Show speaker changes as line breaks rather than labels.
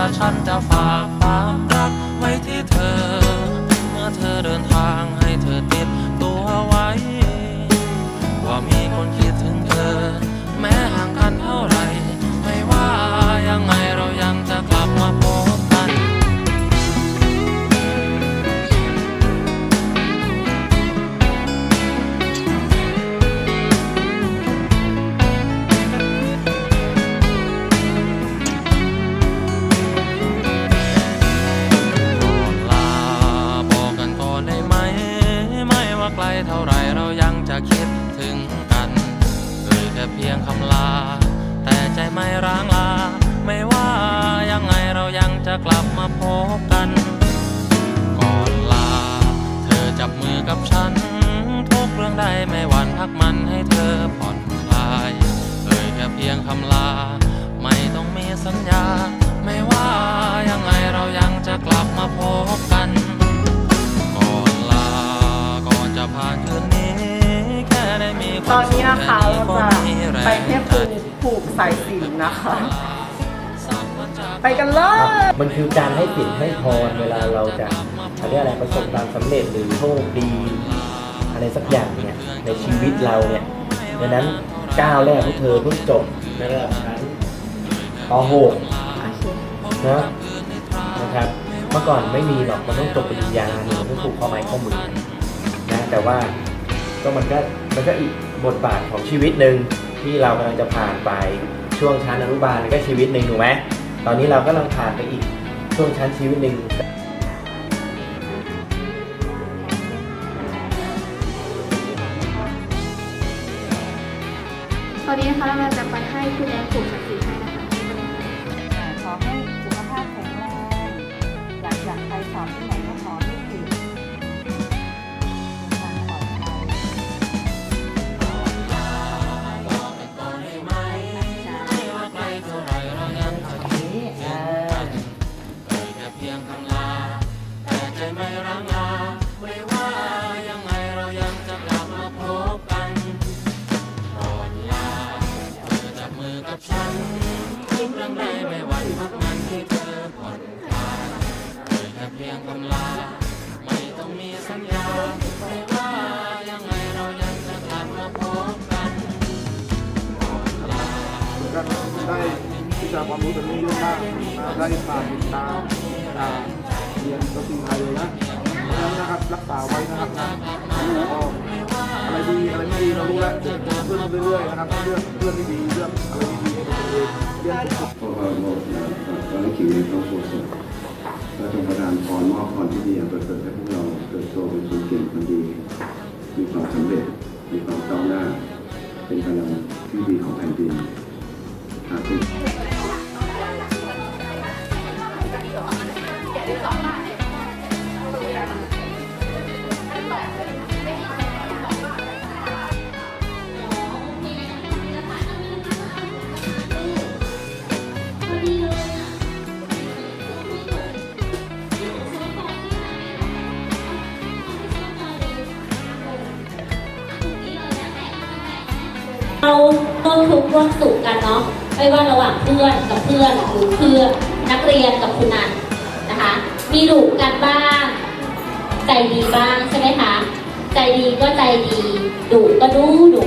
แลถ้าฉันจะฝากความรักไว้ที่เธอ เมื่อเธอเดินทางให้เธอติดตัวไว้ ยแค่เพียงคำลา แต่ใจไม่ร้างลา ไม่ว่ายังไงเรายังจะกลับมาพบกัน ก่อนลา เธอจับมือกับฉัน ทุกเรื่องใดไม่หวั่นพักมันให้เธอผ่อนคลายเอ่ยแค่เพียงคำลา ไม่ต้องมีสัญญา ไม่ว่ายังไงเรายังจะกลับมาพบกัน ก่อนลาก่อนจะผ่านคืน
ต
วา
อ
ม
น
สุ
นี้
ข
นะคะ
แค่
เรา
ก็
จะ
มีแรง
ไปเทพ
ใจ
ภูมิผูกสายสิญจนนะคะ ไปกันเลย
มันคือการให้สินให้พรเวลาเราจะเขาเรียกอะไรประสบความสำเร็จหรือโชคดี อะไรสักอย่างเนี่ยในชีวิตเราเนี่ยดังนั้นก้าวแรกที่เธอเพิ่งจบในระดับชั้นป .6 นะนะครับเมื่อก่อนไม่มีหรอกมันต้องจบปริญญาหนึ่งเพื่อผูกข้อไม้ข้อมือนะแต่ว่าก็มันก็มันก็อีก บทบาทของชีวิตหนึ่งที่เรากำลังจะผ่านไปช่วงชั้นอนุบาลก็ชีวิตหนึ่งถูกไหมตอนนี้เราก็กำลังผ่านไปอีกช่วงชั้นชีวิตหนึ่ง
ตอนนี้นะคะเราจะไปให้คุณแอนผูก
ได้
วิ
ชาความรู้ตรงนี้เยอะมากนะได้ฝากติดตามอ่าเรียนตัวจริงไทยเลยนะเพราะฉะนั้นนะครับรักษาไว้นะครับแล้วก็อะไรดีอะไรไม่ดีเรารู้แล้วเดี๋ยวเพิ่มเรื่อยๆนะครับเลือกเรื่องที่ดีเลือกอะไรดีๆให้ตัวเองเรียนสุด
พวกเราบอกตอนนี้ขิงในพระโพธิ์ศพและทรงประทานพรมอบ
เราร่วมทุกข์ร่วมสุขกันเนาะไม่ว่าระหว่างเพื่อนกับเพื่อนหรือเพื่อนนักเรียนกับคุณนันนะคะ มีดุกันบ้าง ใจดีบ้างใช่ไหมคะ ใจดีก็ใจดีดุก็ดูดุ